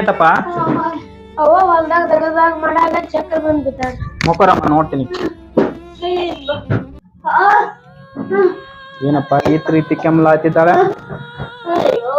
ಏನಾಯ್ತಪ್ಪ ಅವ ಹೊಲ್ದಾಗ ದಗದಾಗ ಮಾಡಾಗ ಚಕ್ರ ಬಂದ್ಬಿಟ್ಟಾಳ ಮುಖರಮ್ಮ ನೋಡ್ತೀನಿ ಏನಪ್ಪ ಈ ರೀತಿ ಕೆಮ್ಮಲಾತಿದ್ದಾಳೆ ಅಯ್ಯೋ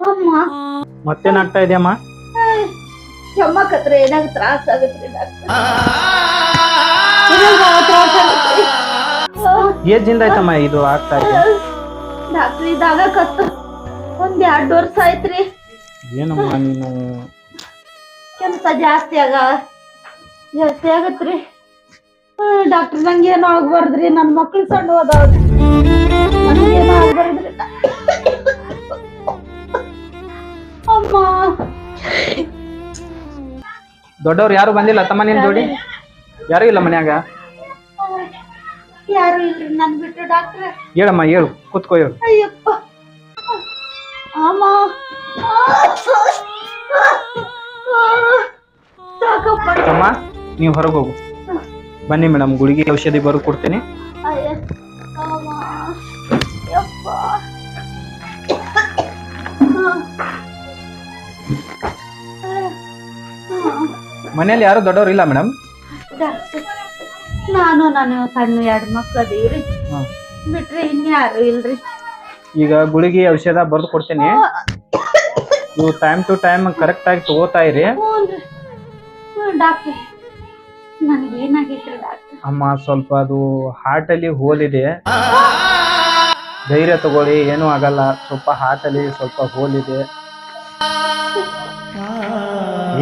ಅಮ್ಮ ಮತ್ತೇನಾಗ್ತಾ ಇದೆಯಮ್ಮ ಕೆಮ್ಮಕತ್ರ ಏನಾಗ ತ್ರಾಸ ಆಗತ್ರಿ ಏಜಿಂದ ಆಯ್ತಮ್ಮ ಇದು ಆಗ್ತಾ ಇದೆ? ಡಾಕ್ಟ್ರ್ ಇದಾಗ ಕತ್ತ. ಒಂದ್ ಎರಡ್ ವರ್ಷ ಆಯ್ತ್ರಿ. ಏನಮ್ಮ ನೀನು? ಕೆಲಸ ಜಾಸ್ತಿ ಆಗ ಜಾಸ್ತಿ ಆಗತ್ರಿ. ಡಾಕ್ಟರ್ ನಂಗೆ ಏನೋ ಆಗ್ಬಾರ್ದ್ರಿ ನನ್ ಮಕ್ಳು ಸಣ್ಣ ಹೋದವ್ರಿ ಆಗ್ಬಾರ್ದ್ರಿ. ಅಮ್ಮ. ದೊಡ್ಡವ್ರು ಯಾರು ಬಂದಿಲ್ಲ ತಮ್ಮ ನಿನ್ ಜೋಡಿ? ಯಾರು ಇಲ್ಲ ಮನ್ಯಾಗ? ಯಾರು ಇಲ್ರಿ? ನನ್ ಬಿಟ್ಟು ಡಾಕ್ಟ್ರ? ಹೇಳಮ್ಮ ಹೇಳು ಕೂತ್ಕೋ ಹೇಳು. ಅಯ್ಯಪ್ಪ. ಅಮ್ಮ ಸಾಕಪ್ಪ. ತಮ್ಮ ನೀವು ಹೊರಗೆ ಹೋಗು. ಬನ್ನಿ ಮೇಡಮ್ ಗುಳಿಗೆ ಔಷಧಿ ಬರೆದು ಕೊಡ್ತೀನಿ. ಅಮ್ಮ ಮನೇಲಿ ಯಾರು ದೊಡ್ಡವ್ರು ಇಲ್ಲ ಮೇಡಮ್ ನಾನು ನಾನು ಸಣ್ಣ ಎರಡು ಮಕ್ಳು ಅದೀವ್ರಿ ಬಿಟ್ರೆ ಇನ್ಯಾರು ಇಲ್ರಿ? ಈಗ ಗುಳಿಗೆ ಔಷಧ ಬರೆದು ಕೊಡ್ತೀನಿ. ನೀವು ಟೈಮ್ ಟು ಟೈಮ್ ಕರೆಕ್ಟ್ ಆಗಿ ತಗೋತಾ ಇರಿ. ಹ್ಞೂನ್ರಿ ಡಾಕ್ಟ್ರ್ ನನಗೆ ಏನಾಗೈತ್ರಿ ಡಾಕ್ಟ್ರ್ ಅಮ್ಮ ಸ್ವಲ್ಪ ಅದು ಹಾರ್ಟ್ ಅಲ್ಲಿ ಹೋಲಿದೆ. ಇದೆ ಧೈರ್ಯ ತಗೊಳ್ಳಿ ಏನೂ ಆಗಲ್ಲ. ಸ್ವಲ್ಪ ಹಾರ್ಟ್ ಅಲ್ಲಿ ಸ್ವಲ್ಪ ಹೋಲಿದೆ. ಇದೆ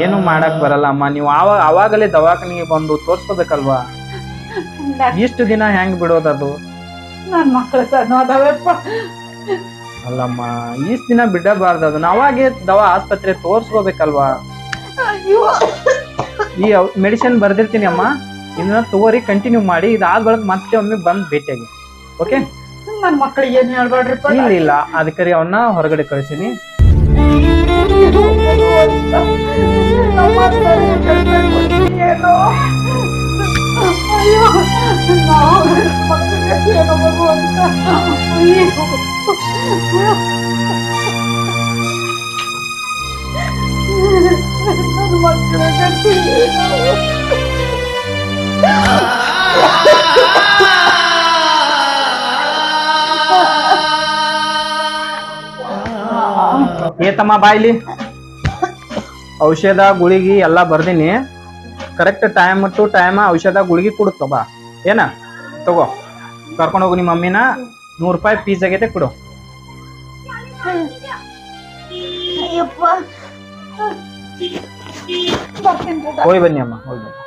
ಏನು ಮಾಡಕ್ ಬರಲ್ಲ ಅಮ್ಮ. ನೀವು ಆವಾಗ ಅವಾಗಲೇ ದವಾಖಾನೆಗೆ ಬಂದು ತೋರ್ಸ್ಕೋಬೇಕಲ್ವಾ? ಇಷ್ಟು ದಿನ ಹೆಂಗ್ ಬಿಡೋದದು ನನ್ನ ಮಕ್ಕಳು ಸಣ್ಣ ಅದಾವಪ್ಪ. ಅಲ್ಲಮ್ಮ ಇಷ್ಟು ದಿನ ಬಿಡಬಾರ್ದು ಅದನ್ನ ಅವಾಗೆ ದವಾ ಆಸ್ಪತ್ರೆ ತೋರ್ಸ್ಕೋಬೇಕಲ್ವಾ? ಈ ಮೆಡಿಸಿನ್ ಬರ್ದಿರ್ತೀನಿ ಅಮ್ಮ ಇದನ್ನ ತಗೋರಿ ಕಂಟಿನ್ಯೂ ಮಾಡಿ ಇದಾದ ಬಳಕ ಮತ್ತೆ ಒಮ್ಮೆ ಬಂದು ಭೇಟಿಯಾಗಿ. ಓಕೆ ನನ್ನ ಮಕ್ಕಳಿಗೆ ಏನು ಹೇಳ್ಬೇಡ್ರಿಪ್ಪ? ಇಲ್ಲ ಇಲ್ಲ. ಅದಕ್ಕೆ ಅವನ್ನ ಹೊರಗಡೆ ಕಳಿಸಿನಿ. ನಮ್ಮ ಏನೋ ಅಯ್ಯೋ ನಾವು ಮಕ್ಕಳಿಗೆ ಏನೋ ಭಗವಂತ ಅಯ್ಯೋ ನನ್ನ ಮಕ್ಕಳ ಗತಿ ಏನೋ ಏತಮ್ಮ ಬಾಯ್ಲಿ? ಔಷಧ, ಗುಳಿಗಿ ಎಲ್ಲ ಬರ್ದೀನಿ. ಕರೆಕ್ಟ್ ಟೈಮ್ ಟು ಟೈಮ್ ಔಷಧ ಗುಳಿಗೆ ಕೊಡುತ್ತ ಬಾ. ಏನ? ತಗೋ. ಕರ್ಕೊಂಡು ಹೋಗು ನಿಮ್ಮ ಮಮ್ಮಿನ. ನೂರು ರೂಪಾಯಿ ಫೀಸ್ ಆಗೈತೆ ಕೊಡು. ಹೋಗಿ ಬನ್ನಿ ಅಮ್ಮ ಹೋಗಿ ಬನ್ನಿ.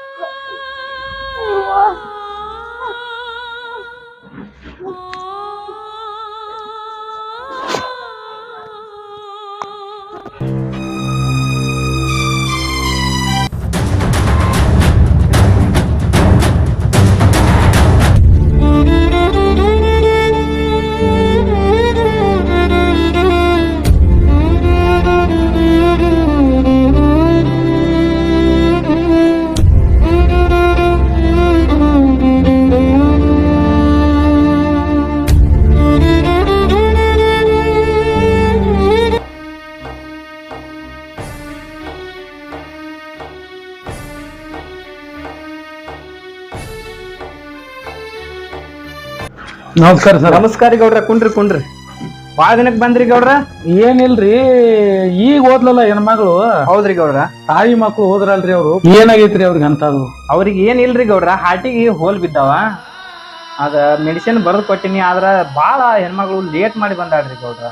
ನಮಸ್ಕಾರ ಸರ್. ನಮಸ್ಕಾರ ಗೌಡ್ರ ಕುಂಡ್ರಿ ಕುಂಡ್ರಿ. ಭಾಳ ದಿನಕ್ಕೆ ಬಂದ್ರಿ ಗೌಡ್ರ? ಏನಿಲ್ರಿ ಈಗ ಓದ್ಲಲ್ಲ ಹೆಣ್ಮಗಳು ಹೌದ್ರಿ ಗೌಡ್ರ. ತಾಯಿ ಮಕ್ಕಳು ಹೋದ್ರಲ್ರಿ ಅವ್ರು. ಏನಾಗೈತ್ರಿ ಅವ್ರಿಗೆ ಅಂತದು ಅವ್ರಿಗೆ ಏನಿಲ್ರಿ ಗೌಡ್ರ ಹಾರ್ಟಿಗೆ ಹೋಲ್ ಬಿದ್ದಾವ. ಅದ ಮೆಡಿಸಿನ್ ಬರೆದು ಕೊಟ್ಟಿನಿ ಆದ್ರ ಬಾಳ ಹೆಣ್ಮಗಳು ಲೇಟ್ ಮಾಡಿ ಬಂದಾಡ್ರಿ ಗೌಡ್ರ.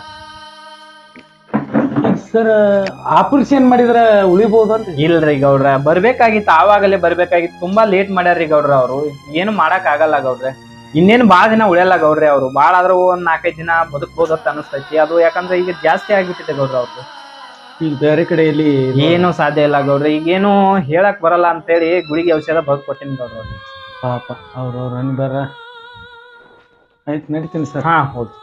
ಸರ್ ಆಪರೇಷನ್ ಮಾಡಿದ್ರ ಉಳಿಬಹುದಲ್ರಿ ಇಲ್ರಿ ಗೌಡ್ರ ಬರ್ಬೇಕಾಗಿತ್ತು ಆವಾಗಲೇ ಬರ್ಬೇಕಾಗಿತ್ತು ತುಂಬಾ ಲೇಟ್ ಮಾಡ್ಯಾರ್ರಿ ಗೌಡ್ರ ಅವರು. ಏನು ಮಾಡಕ್ ಆಗಲ್ಲ ಗೌಡ್ರೆ. ಇನ್ನೇನು ಬಹಳ ದಿನ ಉಳಿಯಲ್ಲ ಗೌಡ್ರೆ ಅವರು. ಬಹಳ ಆದ್ರೂ ಒಂದ್ ನಾಲ್ಕೈದು ದಿನ ಬದುಕ್ಬೋದತ್ತ ಅನಿಸ್ತೈತಿ. ಅದು ಯಾಕಂದ್ರೆ ಈಗ ಜಾಸ್ತಿ ಆಗ್ಬಿಟ್ಟಿದೆ ಗೌಡ್ರ ಅವ್ರದ್ದು ಈಗ ಬೇರೆ ಕಡೆಯಲ್ಲಿ ಏನು ಸಾಧ್ಯ ಇಲ್ಲ ಗೌಡ್ರ. ಈಗೇನು ಹೇಳಕ್ ಬರಲ್ಲ ಅಂತೇಳಿ ಗುಳಿಗೆ ಔಷಧ ಬಗ್ ಕೊಟ್ಟಿನಿ ಗೌಡ್ರ ಅವ್ರಿಗೆ. ಪಾಪ ಅವ್ರವ್ರ ಬರ ಆಯ್ತು ನಡೀತೀನಿ ಸರ್. ಹಾ ಹೌದು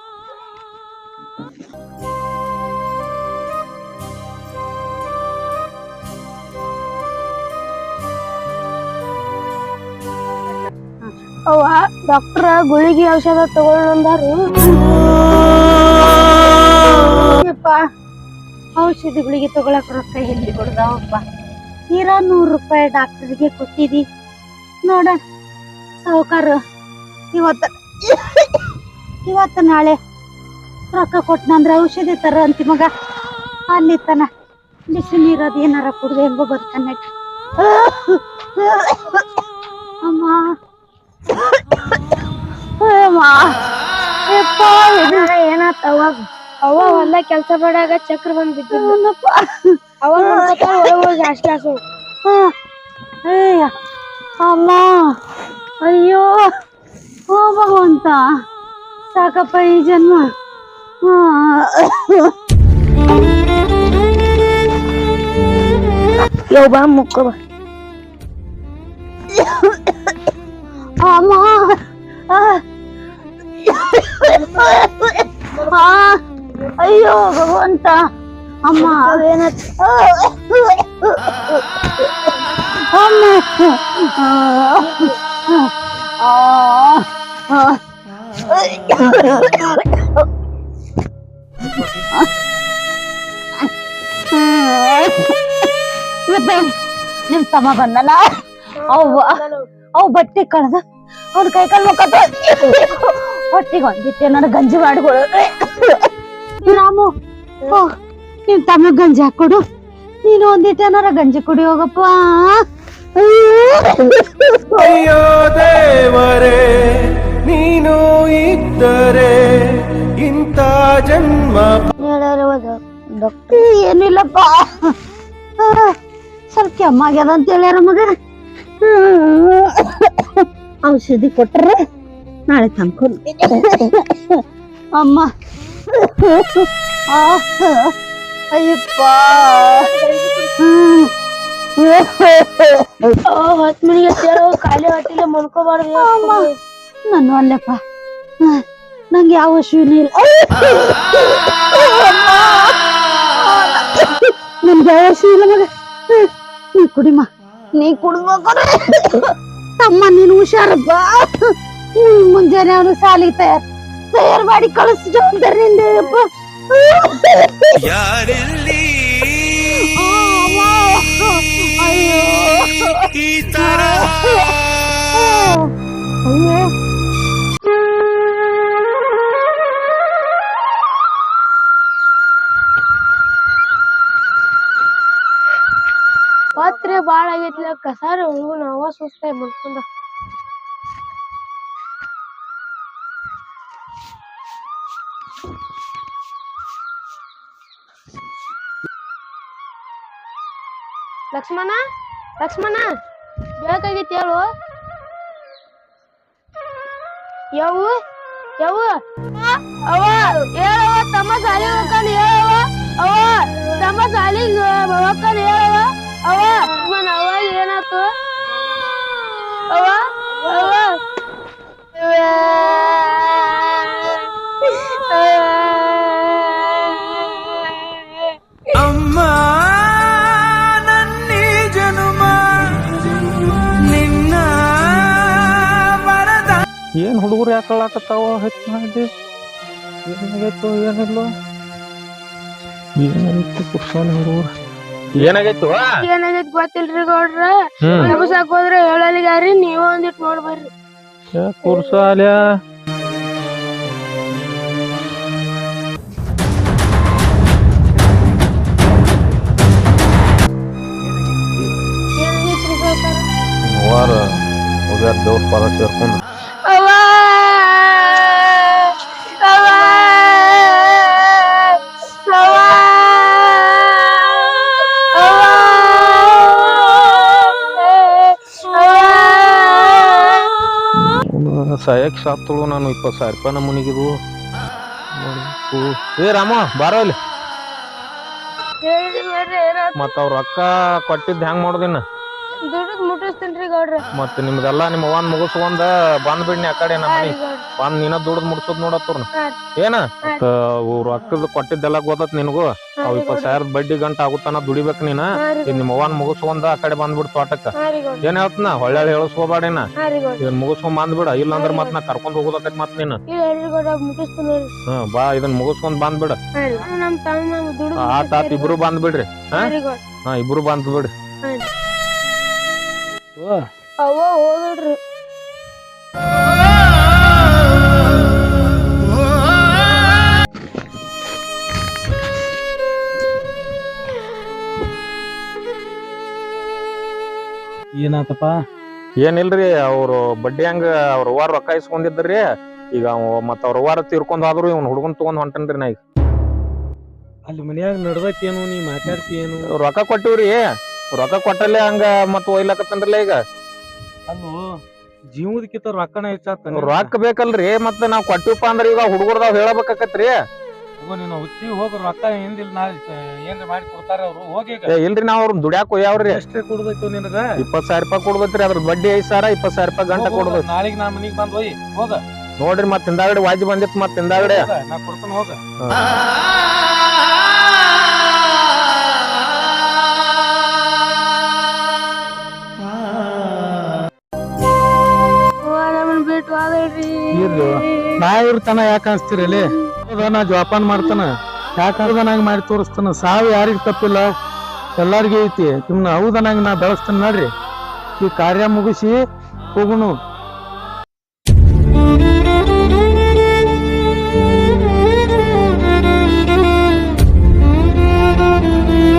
ಅವ ಡಾಕ್ಟರ್ ಗುಳಿಗೆ ಔಷಧ ತಗೊಳ್ಳಂದಾರು ಯಪ್ಪ ಔಷಧಿಗಳಿಗೆ ತಗೊಳಕ್ ರೊಕ್ಕ ಎಲ್ಲಿ ಕೊಡ್ದವಪ್ಪ? ತೀರಾ ನೂರು ರೂಪಾಯಿ ಡಾಕ್ಟರ್ಗೆ ಕೊಟ್ಟಿದಿ. ನೋಡ, ಸಾವುಕಾರ, ಇವತ್ತ ಇವತ್ತ ನಾಳೆ ರೊಕ್ಕ ಕೊಟ್ಟನಂದ್ರೆ ಔಷಧಿ ತರ ಅಂತಿ ಮಗ. ಅಲ್ಲಿ ತನ ಬಿಸಿ ನೀರದು ಏನಾರ ಕುಡ್ದು ಹೆಂಗೋ ಬರ್ತಾನೆ ಅಮ್ಮ. ಅಮ್ಮ ಯಪ್ಪ ಏನಾತ ಅವಾಗ ಅವ ಹೊಲ ಕೆಲ್ಸ ಮಾಡಾಗ ಚಕ್ರ ಬಂದ್ ಬಿದ್ದಿದ್ದು ಅವ ಹೋಗಿ ಅಷ್ಟೇ ಹಾಸು ಅಮ್ಮ ಅಯ್ಯೋ ಓ ಭಗವಂತ ಸಾಕಪ್ಪ ಈ ಜನ್ಮ. ಯೋ ಬಾ ಮುಕ್ಕೋ ಬಾ ಅಮ್ಮ ಆ, ಆ, ಅಯ್ಯೋ ಭಗವಂತ ಅಮ್ಮ ಅಮ್ಮ ಆ, ಆ, ಯಪ್ಪ, ನಿಮ್ ತಮ್ಮ ಬಂದನ ಅವ್ವ ಅವ್ ಬಟ್ಟೆ ಕಳ್ದ ಅವ್ನ ಕೈ ಕಾಲು ಮುಖ ಹೊಟ್ಟಿಗೆ ಒಂದಿಟ್ಟೆ ಏನಾರ ಗಂಜಿ ಮಾಡಿಕೊಡು ರಾಮು ನಿಮ್ ತಮ್ಮ ಗಂಜಿ ಹಾಕೊಡು ನೀನು ಒಂದಿಟ್ಟೆ ಏನಾರ ಗಂಜಿ ಕುಡಿ ಹೋಗಪ್ಪ. ಅಯ್ಯೋ ದೇವರೇ ನೀನು ಇದ್ದರೆ ಇಂಥ ಜನ್ಮ ಏನಿಲ್ಲಪ್ಪ. ಸ್ವಲ್ಪ ಕೆಮ್ಮಾಗ್ಯದ ಅಂತ ಹೇಳ್ಯಾರ ಮಗ. ಔಷಧಿ ಕೊಟ್ಟರೆ ನಾಳೆ ತಂದ್ಕೊಂಡು. ಅಮ್ಮ. ಅಯ್ಯಪ್ಪ. ಹ್ಮ್. ಹತ್ ಮನಿಗೆ ಸೇರೋ ಖಾಲಿ ಹೊಟ್ಟಿಗೆ ಮಲ್ಕೋಬಾರ್ದು. ಅಮ್ಮ. ನಾನು ಅಲ್ಲಪ್ಪ. ನಂಗೆ ಯಾವ ಹಸುವಿನ ಇಲ್ಲ. ನನ್ಗೆ ಯಾವ ಹಸು ಇಲ್ಲ ಮಗ. ನೀ ಕುಡಿಮ. ನೀ ಕುಡ್ಬೇಕಾರೆ ತಮ್ಮ ನೀನು ಹುಷಾರಪ್ಪ. ಮುಂಜಾನೆ ಅವನು ಸಾಲಿ ತಯಾರ್ ತಯಾರು ಮಾಡಿ ಕಳಿಸ್ ಜವಾಬ್ದಾರಿ ಈ ಯಾರಿಲ್ಲಿ ಅಯ್ಯೋ. ಈ ತರ ರಾತ್ರಿ ಬಾಳ ಆಗೈತ್ಲ ಕಸಾರ ನಾವ ಸುಸ್ತಾಗಿ ಮಲ್ಕೊಂಡ ಲಕ್ಷ್ಮಣ ಲಕ್ಷ್ಮಣ ಬೇಕಾಗಿತ್ತು ಹೇಳು ಯಾವ ಯಾವ ಅವ ಹೇಳವ ತಮ್ಮ ಸಾಲಿ ಹೋಗ್ಕೊಂಡು ಹೇಳವ ಅವ ತಮ್ಮ ಸಾಲಿ ಹೋಗ್ಕೊಂಡು ಹೇಳವ ಅವ ಮನ ಅವಾಗ ಏನಾತು ಅವ ಅವ ಅಮ್ಮ ನನ್ನಿ ಜನುಮ ನಿನ್ನ ಬರದ ಏನ್ ಹುಡುಗರು ಯಾಕಳ್ಳಾಕತ್ತಾವ ಹೆಚ್ಚು ಮಾಡಿ ಏನಾಗೈತು ಏನಿಲ್ಲ ಏನಾಗೈತು ಕುರ್ಸೋನಿ ಹುಡುಗರು ಏನಾಗೈತು? ಏನಾಗೈತ್ ಗೊತ್ತಿಲ್ರಿ ಗೌಡ್ರ? ಹ್ಮ್. ನಬಸಾಕ್ ಹೋದ್ರೆ ಹೇಳಲಿಗಾರಿ ನೀವ್ ಒಂದಿಟ್ ನೋಡ್ಬರ್ರಿ. ಕುರ್ಸ ಅಲ್ಯಾ ಏನಾಗೈತ್ರಿ ಗೌಡ್ರ ವಾರ ಹೋಗ್ಯಾರ ದೇವ್ರ ಪಾದ ಸೇರ್ಕೊಂಡು. ಸಾಯಕ್ ಸಾತ್ತಳು ನಾನು ಇಪ್ಪತ್ತು ಸಾವಿರ ರೂಪಾಯಿ ನಮ್ಮ ಮುನಿಗಿದು ಏ ರಾಮ ಬಾರೋ ಇಲ್ಲಿ. ಮತ್ತ ಅವ್ರ ರೊಕ್ಕ ಕೊಟ್ಟಿದ್ದು ಹೆಂಗೆ ಮಾಡೋದಿನ್ನ ದುಡ್ಡು ಮುಟ್ಟಿಸ್ತೀನಿ ಗೌಡ್ರ. ಮತ್ತ ನಿಮ್ಗೆಲ್ಲ ನಿಮ್ಮ ಅವ್ವನ್ ಮುಗಿಸ್ಕೊಂಡ ಬಂದ್ ಬಿಡ್ನಿ ಆ ಕಡೆ ನಮ್ಮ ಮನಿ ಬಂದ್ ನೀನ ದುಡ್ದು ಮುಡ್ಸೋದ್ ನೋಡತ್ತವ್ರನ್ನ ಏನ? ಹಾ. ಅಕ್ಕದ ಕೊಟ್ಟಿದ್ದೆಲ್ಲ ಗೊತ್ತತ್ ನಿನಗೂ? ಅವ್ ಇಪ್ಪತ್ ಸಾವಿರದ ಬಡ್ಡಿ ಗಂಟ ಆಗುತ್ತಾನ ದುಡಿಬೇಕು ನೀನ? ನಿಮ್ಮ ಅವ್ವನ್ ಮುಗಿಸ್ಕೊಂಡ ಆ ಕಡೆ ಬಂದ್ಬಿಡ್ ತೋಟಕ್ಕ ಏನ್ ಹೇಳ್ತನ? ಹೊಳ್ಳೆ ಹೇಳಿಸ್ಕೋಬೇಡೇನ ಇದನ್ ಮುಗಿಸ್ಕೊಂಡ್ ಬಂದ್ಬಿಡ ಇಲ್ಲಾಂದ್ರ ಮತ್ ನಾ ಕರ್ಕೊಂಡ್ ಹೋಗೋದಕ್ಕೈತ್ ಮತ್ ನೀನು. ಇಲ್ಲ ಹ್ಮ್ ಬಾ ಇದನ್ ಮುಗಿಸ್ಕೊಂಡ್ ಬಂದ್ಬಿಡ ಆತ ಆತ್ ಇಬ್ರು ಬಂದ್ಬಿಡ್ರಿ ಹಾ? ಇಬ್ರು ಬಂದ್ಬಿಡ್ರಿ ಅವ್ವ ಹೋದ್ರಿ ಏನಾತಪ್ಪ? ಏನಿಲ್ರಿ ಅವ್ರು ಬಡ್ಡಿ ಹಂಗ ಅವ್ರ ಅವ್ವಾರ ರೊಕ್ಕ ಇಸ್ಕೊಂಡಿದ್ರಿ ಈಗ ಅವ ಮತ್ತ ಅವ್ರ ಅವ್ವಾರ ತೀರ್ಕೊಂಡ್ ಆದ್ರು ಇವ್ನ ಹುಡುಗನ್ ತಗೊಂಡ್ ಹೊಂಟನ್ರಿ ನಾ ಈಗ ಅಲ್ಲಿ ಮನ್ಯಾಗ ನಡ್ದಕ್ಕೇನು ನೀ ಮಾತಾಡ್ತೀಯೇನು? ರೊಕ್ಕ ಕೊಟ್ಟಿವ್ರಿ. ರೊಕ್ಕ ಕೊಟ್ಟಲ್ಲೇ ಹಂಗ ಮತ್ ಒಯ್ಲಕತ್ತನ್ರಲ್ಲ ಈಗ? ಅಲ್ಲೋ ಜೀವದಕ್ಕಿಂತ ರೊಕ್ಕನ ಹೆಚ್ಚಾತ ರೊಕ್ಕ ಬೇಕಲ್ರಿ ಮತ್ತ ನಾವ್ ಕೊಟ್ಟಿವಪ್ಪ ಅಂದ್ರೆ ಈಗ ಹುಡುಗರ್ದಾವ್ ಹೇಳಬೇಕಾಕತ್ರಿ. ನೀನು ಹುಚ್ಚಿ ಹೋಗ ರೊಕ್ಕ ಹಿಂದಿಲ್ ನಾ ಏನು ಮಾಡಿ ಕೊಡ್ತಾರ ಅವ್ರು ಹೋಗಿ ಇಲ್ರಿ ನಾವ್ ಅವ್ರ ದುಡ್ಯಾಕ್ ಒಯ್ಯಾವ್ರಿ. ಎಷ್ಟೇ ಕೊಡ್ದೈತು ನಿನಗ? ಇಪ್ಪತ್ ಸಾವಿರ ರೂಪಾಯಿ ಕೊಡ್ಬೇಕ್ರಿ ಅದ್ರ ಬಡ್ಡಿ ಐದ್ ಸಾವಿರ ಇಪ್ಪತ್ ಸಾವಿರ ರೂಪಾಯಿ ಗಂಟ ಕೊಡ್ಬೇಕು. ನಾಳೆಗ್ ನಾ ಮನಿಗ್ ಬಂದ್ ಹೋಗಿ ಹೋಗ. ನೋಡ್ರಿ ಮತ್ ಹಿಂದಾಗಡೆ ವಾಜಿ ಬಂದಿತ್ತು ಮತ್ ಹಿಂದಾಗಡೆ. ನಾ ಕೊಡ್ತಾನ ಹೋಗ. ಇರ್ಲಿ. ನಾ ಇರ್ತಾನ ಯಾಕೆ ಅನ್ಸ್ತಿರಲಿ ಹೌದಾ ನಾ ಜೋಪಾನ ಮಾಡ್ತಾನ. ಯಾಕಂದ್ರೆ ನಂಗೆ ಮಾಡಿ ತೋರಿಸ್ತಾನ. ಸಾವು ಯಾರಿಗೂ ತಪ್ಪಿಲ್ಲ? ಎಲ್ಲಾರ್ಗು ಐತಿ. ನಿಮ್ನ ಹೌದ ನಂಗೆ ನಾ ಬೆಳೆಸ್ತಾನೆ ನೋಡ್ರಿ. ಈ ಕಾರ್ಯ ಮುಗಿಸಿ ಹೋಗುನು